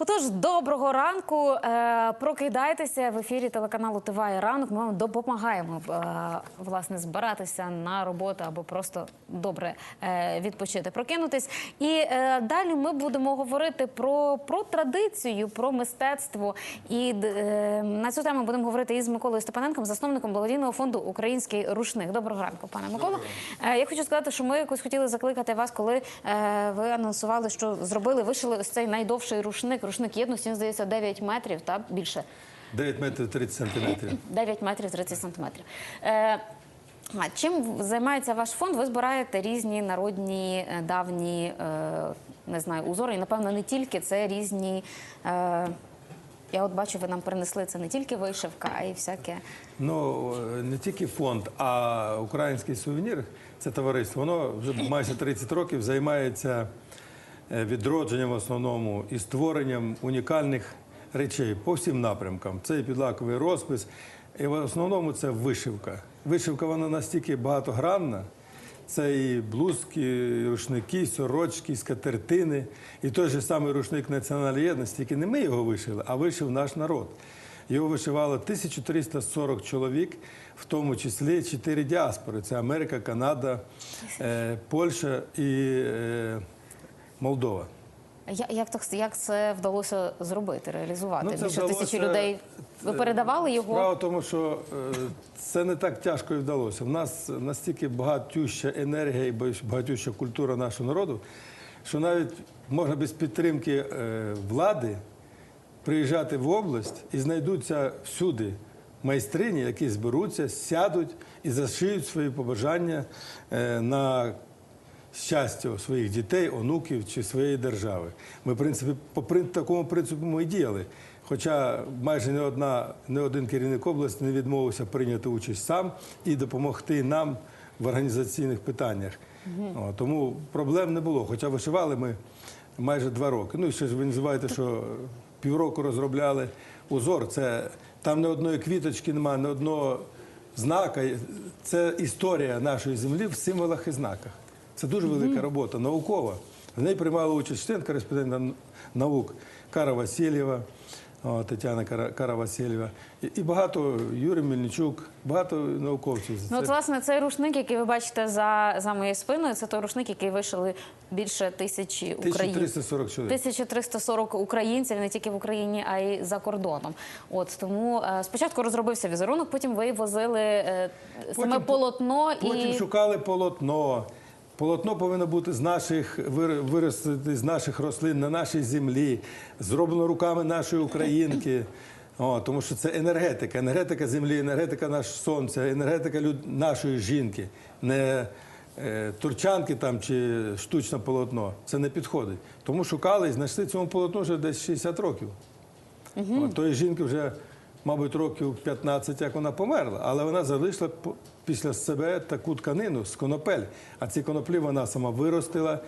Отож, доброго ранку. Е, Прокидайтеся в ефірі телеканалу ТВА ранок. Ми вам допомагаємо е, власне збиратися на роботу або просто добре е, відпочити, прокинутись. І далі ми будемо говорити про, про традицію, про мистецтво. І на цю тему будемо говорити із Миколою Степаненком, засновником благодійного фонду Український рушник. Доброго ранку, пане Миколо. Е, Я хочу сказати, що ми якось хотіли закликати вас, коли ви анонсували, що зробили, вишили ось цей найдовший рушник. Рушник єдності, він здається, 9 метрів та більше. 9 метрів 30 сантиметрів. 9 метрів 30 сантиметрів. Е, а чим займається ваш фонд? Ви збираєте різні народні е, давні е, не знаю, узори, і напевно не тільки це різні. Е, я от бачу, ви нам принесли це не тільки вишивка, а й всяке. Ну е, не тільки фонд, а український сувенір це товариство. Воно вже майже 30 років займається відродженням в основному і створенням унікальних речей по всім напрямкам. Це і підлаковий розпис, і в основному це вишивка. Вишивка вона настільки багатогранна. Це і блузки, і рушники, і сорочки, і скатертини. І той же самий рушник національної єдності, тільки не ми його вишили, а вишив наш народ. Його вишивало 1340 чоловік, в тому числі чотири діаспори: це Америка, Канада, е, Польща і е, Молдова. Як, так, як це вдалося зробити, реалізувати? Ну, Більше вдалося- тисячі людей. Ви передавали його? Справа в тому, що е, це не так тяжко і вдалося. У нас настільки багатюща енергія і багатюща культура нашого народу, що навіть можна без підтримки е, влади приїжджати в область і знайдуться всюди майстрині, які зберуться, сядуть і зашиють свої побажання е, на щастя своїх дітей, онуків чи своєї держави. Ми, в принципі, по такому принципу ми і діяли. Хоча майже не одна, не один керівник області не відмовився прийняти участь сам і допомогти нам в організаційних питаннях. О, тому проблем не було. Хоча вишивали ми майже два роки. Ну і ще ж ви називаєте, що півроку розробляли узор. Це там не одної квіточки немає, не одного знака. Це історія нашої землі в символах і знаках. Це дуже велика робота, наукова. В неї приймала участь член кореспондент наук Кара Васильєва, Тетяна Кара, Кара Васильєва, і, багато Юрій Мельничук, багато науковців. Ну, от, власне, цей рушник, який ви бачите за, за моєю спиною, це той рушник, який вишили більше тисячі українців. 1340 чоловік. 1340 українців не тільки в Україні, а й за кордоном. От тому е, спочатку розробився візерунок, потім ви возили е, саме Потім- полотно Потім і шукали полотно. Полотно повинно бути з наших виростити з наших рослин на нашій землі, зроблено руками нашої українки. О, тому що це енергетика, енергетика землі, енергетика нашого сонця, енергетика люд... нашої жінки, не е, турчанки там чи штучне полотно. Це не підходить. Тому шукали і знайшли цьому полотну вже десь 60 років. От, Тої жінки вже, мабуть, років 15, як вона померла, але вона залишила після себе таку тканину з конопель. А ці коноплі вона сама виростила,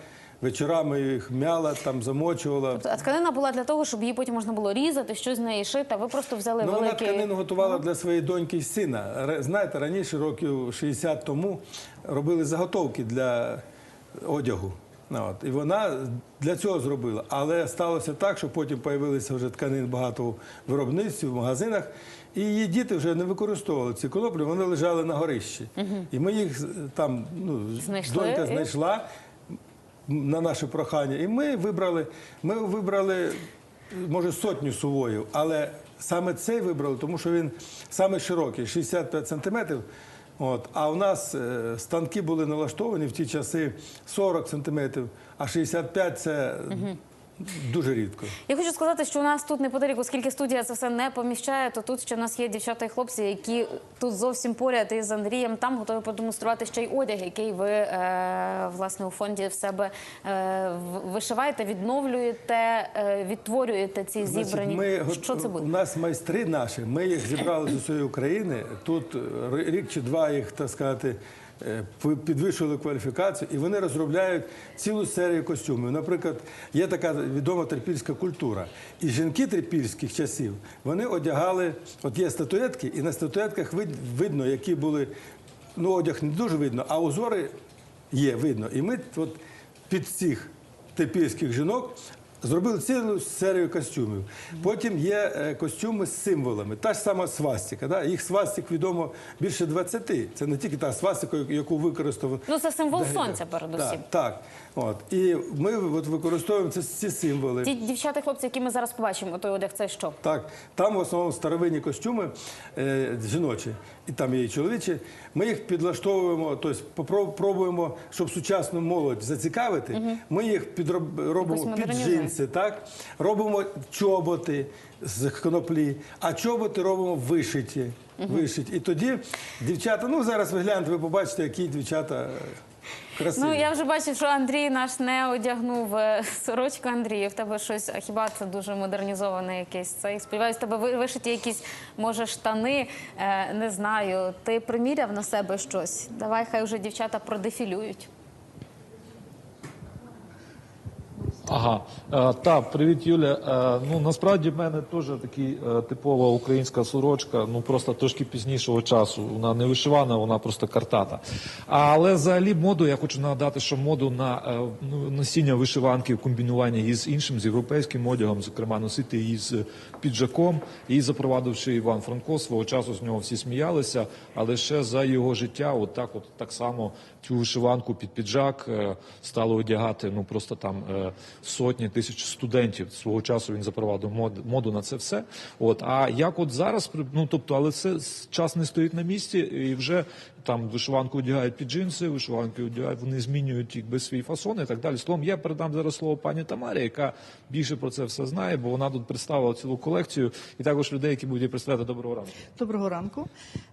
вечорами їх м'яла, там замочувала. а тканина була для того, щоб її потім можна було різати, щось з неї шити. а Ви просто взяли Ну, вона тканину готувала для своєї доньки і сина. Знаєте, раніше, років 60 тому, робили заготовки для одягу. Ну, От. І вона для цього зробила. Але сталося так, що потім з'явилися вже тканин багато в виробництві, в магазинах. І її діти вже не використовували ці коноплі, вони лежали на горищі. І ми їх там, ну, Знайшли донька знайшла на наше прохання. І ми вибрали, ми вибрали, може, сотню сувоїв, але саме цей вибрали, тому що він саме широкий, 65 сантиметрів. От, а у нас е, станки були налаштовані в ті часи 40 сантиметрів, а 65 це дуже рідко. Я хочу сказати, що у нас тут неподалік, оскільки студія це все не поміщає, то тут ще в нас є дівчата і хлопці, які тут зовсім поряд із Андрієм там готові продемонструвати ще й одяг, який ви е, власне у фонді в себе е, вишиваєте, відновлюєте, е, відтворюєте ці Значить, зібрані. ми го- Що це буде? У нас майстри наші, ми їх зібрали з усієї України. Тут рік чи два їх, так сказати, е, підвищували кваліфікацію, і вони розробляють цілу серію костюмів. Наприклад, є така відома трипільська культура. І жінки трипільських часів вони одягали, от є статуетки, і на статуетках видно, які були, ну, одяг не дуже видно, а узори є видно. І ми от під цих трипільських жінок Зробили цілу серію костюмів. Потім є е, костюми з символами. Та ж сама свастика. Да? Їх свастик відомо більше 20. Це не тільки та свастика, яку використовували. Ну, це символ сонця, передусім. Так, так. От. І ми от використовуємо ці, ці символи. Ті дівчата, хлопці, які ми зараз побачимо, той одяг, це що? Так, там в основному старовинні костюми е, жіночі, і там є і чоловічі. Ми їх підлаштовуємо, тобто пробуємо, щоб сучасну молодь зацікавити. Ми їх підроб, робимо Якось під модернізуємо. Джинси, так? робимо чоботи з коноплі, а чоботи робимо вишиті. вишиті. І тоді дівчата, ну зараз ви гляньте, ви побачите, які дівчата е, красиві. Ну я вже бачу, що Андрій наш не одягнув е, сорочку. Андрій, в тебе щось, хіба це дуже модернізоване якесь цей? Сподіваюсь, тебе ви- вишиті якісь, може, штани. Е, не знаю. Ти приміряв на себе щось? Давай, хай вже дівчата продефілюють. Ага, е, так, привіт, Юля. Е, ну насправді в мене теж такий е, типова українська сорочка, ну просто трошки пізнішого часу. Вона не вишивана, вона просто картата. Але взагалі моду я хочу нагадати, що моду на ну, носіння вишиванки в комбінуванні із іншим, з європейським одягом, зокрема носити її з піджаком, її запровадивши Іван Франко. Свого часу з нього всі сміялися, але ще за його життя, от так, от так само цю вишиванку під піджак стали одягати ну просто там сотні тисяч студентів. Свого часу він запровадив мод, моду на це все. От а як от зараз ну тобто, але це час не стоїть на місці, і вже там вишиванку одягають під джинси, вишиванки одягають, вони змінюють якби свій фасон і так далі. Словом, я передам зараз слово пані Тамарі, яка більше про це все знає, бо вона тут представила цілу колекцію, і також людей, які будуть представляти доброго ранку. Доброго ранку.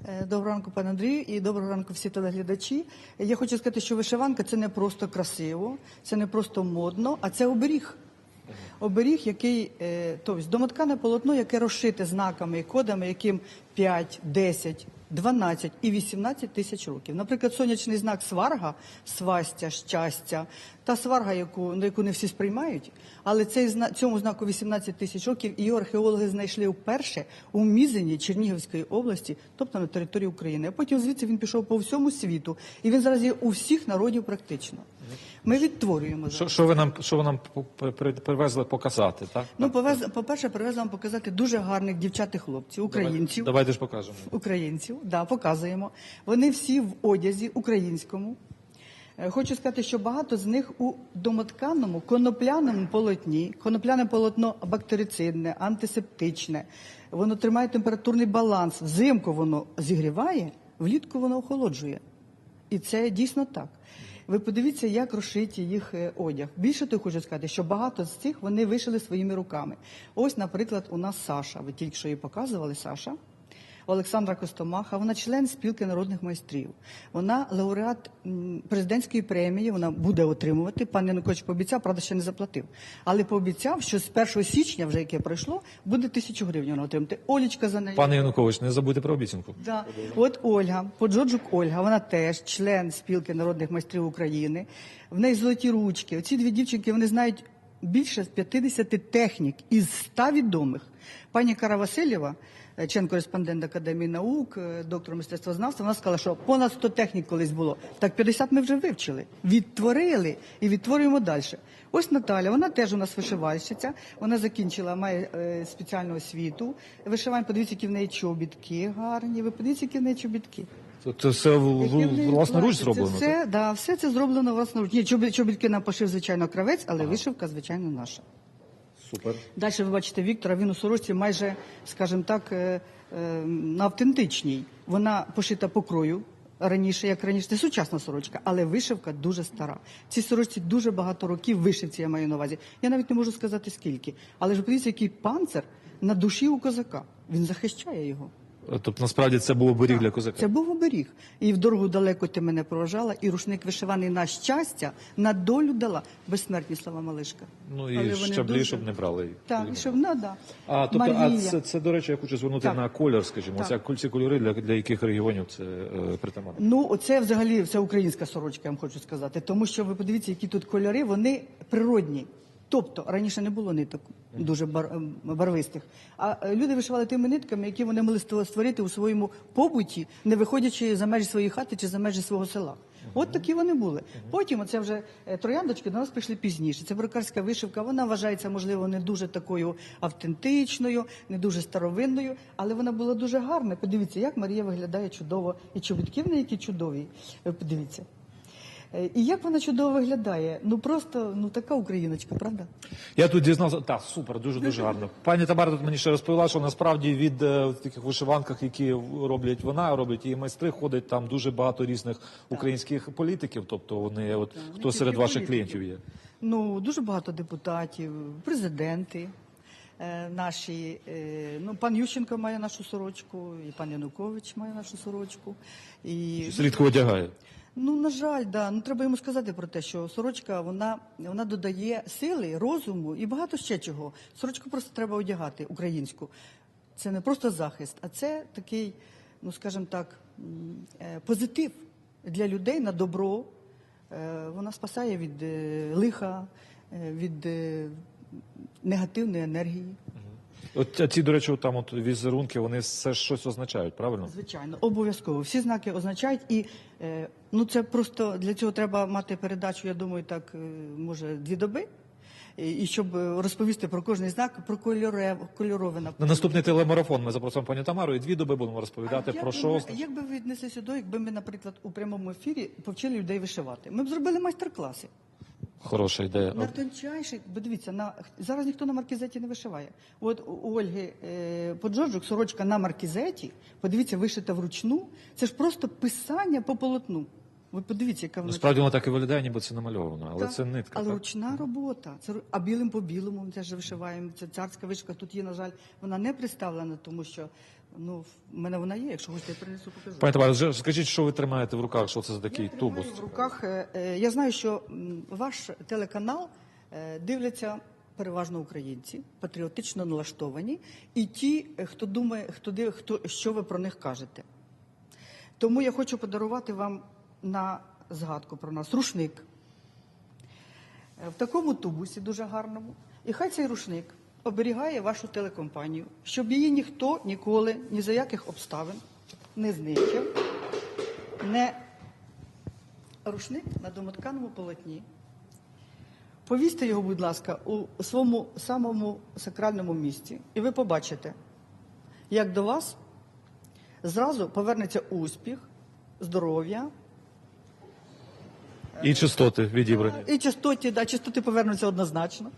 Е, Доброго ранку, пане Андрію, і доброго ранку всі телеглядачі. Я хочу сказати, що вишиванка це не просто красиво, це не просто модно, а це оберіг. Оберіг, який, е, тобто домоткане полотно, яке розшите знаками і кодами, яким 5, 10, 12 і 18 тисяч років. Наприклад, сонячний знак сварга, свастя, щастя, та сварга, яку, на яку не всі сприймають, але цей, цьому знаку 18 тисяч років і археологи знайшли вперше у Мізині Чернігівської області, тобто на території України. А потім звідси він пішов по всьому світу, і він зараз є у всіх народів практично. Ми відтворюємо зараз. Що, що ви нам що ви нам при- при- привезли показати? Так Ну, повез, по-перше, привезла вам показати дуже гарних дівчат і хлопців, українців. давайте ж покажемо. Українців, да, показуємо. Вони всі в одязі українському. Е, Хочу сказати, що багато з них у домотканому конопляному полотні. Конопляне полотно бактерицидне, антисептичне. Воно тримає температурний баланс. Взимку воно зігріває, влітку воно охолоджує. І це дійсно так. Ви подивіться, як розшиті їх е, одяг. Більше того, хочу сказати, що багато з цих вони вишили своїми руками. Ось, наприклад, у нас Саша. Ви тільки що її показували, Саша. Олександра Костомаха, вона член спілки народних майстрів. Вона лауреат президентської премії. Вона буде отримувати. Пан Янукович пообіцяв, правда, ще не заплатив. Але пообіцяв, що з 1 січня, вже яке пройшло, буде тисячу гривень вона отримати. Олічка за нею. Пане Янукович, не забудьте про обіцянку. Да. От Ольга, Поджоджук Ольга, вона теж член спілки народних майстрів України. В неї золоті ручки. Оці дві дівчинки вони знають більше 50 технік із 100 відомих. Пані Кара Васильєва, е, член кореспондент Академії наук, е, доктор мистецтвознавства, вона сказала, що понад 100 технік колись було. Так 50 ми вже вивчили, відтворили і відтворюємо далі. Ось Наталя, вона теж у нас вишивальщиця. Вона закінчила, має е, спеціальну освіту. Вишивання, подивіться, які в неї чобітки гарні. Ви подивіться, які в неї чобітки. Це, все власноруч зроблено. Це все, да, все це зроблено власноруч. Ні, чобі- чобітки нам пошив, звичайно, кравець, але вишивка, звичайно, наша. Супер. Далі ви бачите Віктора, він у сорочці майже, скажімо так, е, е, на автентичній. Вона пошита по крою. Раніше, як раніше, це сучасна сорочка, але вишивка дуже стара. Цій сорочці дуже багато років вишивці я маю на увазі. Я навіть не можу сказати скільки. Але ж подивіться, який панцир на душі у козака. Він захищає його. Тобто, насправді це був оберіг для козака. Це був оберіг. І в дорогу далеко ти мене проважала, і рушник вишиваний на щастя, на долю дала. Безсмертні слова Малишка. Ну і щаблі, дуже- щоб не брали. Так, і щоб ну, да. А тобто, а це, це до речі, я хочу звернути Так. на колір, скажімо. Оця- ці кольори для, для яких регіонів це е, притаманно. Ну, оце взагалі це українська сорочка, я вам хочу сказати. Тому що ви подивіться, які тут кольори, вони природні. Тобто раніше не було ниток дуже бар, барвистих, а е, люди вишивали тими нитками, які вони могли ство- створити у своєму побуті, не виходячи за межі своєї хати чи за межі свого села. От такі вони були. Потім оце вже е, трояндочки до нас прийшли пізніше. Це брокарська вишивка. Вона вважається, можливо, не дуже такою автентичною, не дуже старовинною, але вона була дуже гарна. Подивіться, як Марія виглядає чудово, і чобітки в неї які чудові. Е, Подивіться. Е, І як вона чудово виглядає? Ну просто ну така україночка, правда? Я тут дізнався, так, супер, дуже дуже гарно. Пані Тамара тут мені ще розповіла, що насправді від е, таких вишиванках, які роблять вона, роблять і майстри, ходить там дуже багато різних українських політиків. Тобто вони, от хто серед тільки ваших політиків. клієнтів є. Ну дуже багато депутатів, президенти. е, Наші, е, ну, пан Ющенко має нашу сорочку, і пан Янукович має нашу сорочку. І рідко одягає. Ну, на жаль, да. Ну треба йому сказати про те, що сорочка вона, вона додає сили, розуму і багато ще чого. Сорочку просто треба одягати українську. Це не просто захист, а це такий, ну скажімо так, е, позитив для людей на добро. Е, Вона спасає від е, лиха, від негативної енергії. От а ці, до речі, там от візерунки, вони все ж щось означають, правильно? Звичайно, обов'язково. Всі знаки означають, і е, ну це просто для цього треба мати передачу. Я думаю, так е, може дві доби. І щоб е, розповісти про кожний знак, про кольоре, кольорове На наступний телемарафон ми запросимо пані Тамару і дві доби будемо розповідати А про що. Як би ви віднесли сюди, якби ми, наприклад, у прямому ефірі повчили людей вишивати? Ми б зробили майстер-класи. Хороша ідея. На тончайших, бо дивіться, на зараз ніхто на маркізеті не вишиває. От у у Ольги е, Поджорджук сорочка на маркізеті, подивіться, вишита вручну. Це ж просто писання по полотну. Ви подивіться, яка вона Насправді вона так і виглядає, ніби це намальовано, але Так, це нитка. Але так? ручна робота. Це ру- а білим по білому ми теж вишиваємо. Це царська вишивка. Тут є, на жаль, вона не представлена, тому що ну в мене вона є. Якщо хочете, я принесу покажу. Пані Тамара, вже скажіть, що ви тримаєте в руках, що це за такий тубус? в руках. е, е, Я знаю, що м, ваш телеканал е, дивляться переважно українці, патріотично налаштовані, і ті, е, хто думає, хто див, хто що ви про них кажете. Тому я хочу подарувати вам на згадку про нас рушник. Е, В такому тубусі дуже гарному. І хай цей рушник оберігає вашу телекомпанію, щоб її ніхто ніколи, ні за яких обставин не знищив, не рушник на домотканому полотні. Повісьте його, будь ласка, у своєму самому сакральному місці, і ви побачите, як до вас зразу повернеться успіх, здоров'я, І частоти відібрані. і частоті, да, частоти повернуться однозначно.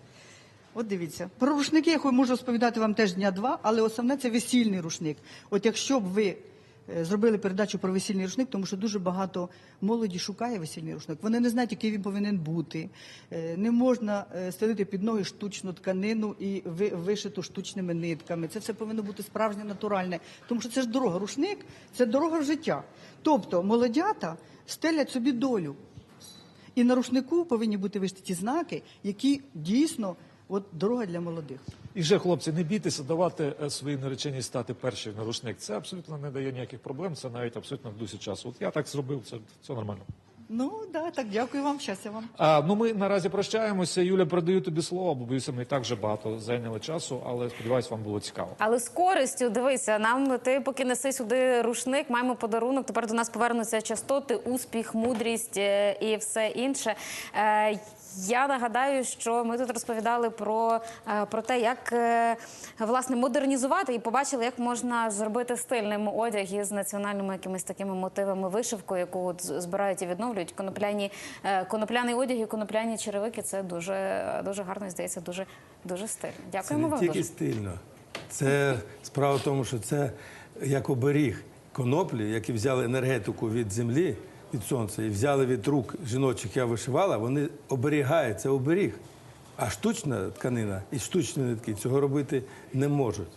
От дивіться. Про рушники я можу розповідати вам теж дня два, але основне це весільний рушник. От якщо б ви е, зробили передачу про весільний рушник, тому що дуже багато молоді шукає весільний рушник. Вони не знають, який він повинен бути. Е, Не можна е, стелити під ноги штучну тканину і ви- вишиту штучними нитками. Це все повинно бути справжнє натуральне, тому що це ж дорога. Рушник це дорога в життя. Тобто молодята стелять собі долю. І на рушнику повинні бути вишиті ті знаки, які дійсно от дорога для молодих. І вже, хлопці, не бійтеся давати свої своїй нареченій стати першою на рушник. Це абсолютно не дає ніяких проблем, це навіть абсолютно в дусі часу. От я так зробив, це, це нормально. Ну да, так дякую вам, щастя вам. А, ну ми наразі прощаємося. Юля, передаю тобі слово, бо боюся, ми і так вже багато зайняли часу, але сподіваюсь, вам було цікаво. Але з користю дивися, нам ти поки неси сюди рушник, маємо подарунок. Тепер до нас повернуться частоти, успіх, мудрість е, і все інше. Е, Я нагадаю, що ми тут розповідали про, е, про те, як е, власне модернізувати і побачили, як можна зробити стильним одяг із національними якимись такими мотивами вишивку, яку от збирають і відновлюють. Конопляні е, конопляний одяг і конопляні черевики. Це дуже дуже гарно і здається, дуже дуже стильно. Це Дякуємо не вам тільки дуже. стильно. Це справа в тому, що це як оберіг коноплі, які взяли енергетику від землі, від сонця, і взяли від рук жіночих, я вишивала, вони оберігають, це оберіг. А штучна тканина і штучні нитки цього робити не можуть.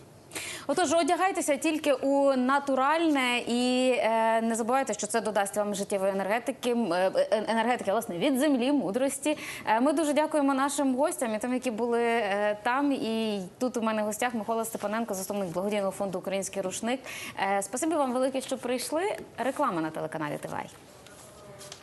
Отож, одягайтеся тільки у натуральне і е, не забувайте, що це додасть вам життєвої енергетики, е, е, енергетики власне від землі, мудрості. Е, ми дуже дякуємо нашим гостям і тим, які були е, там. І тут у мене в гостях Микола Степаненко, заступник благодійного фонду Український рушник. Е, спасибі вам велике, що прийшли. Реклама на телеканалі ТВАЙ.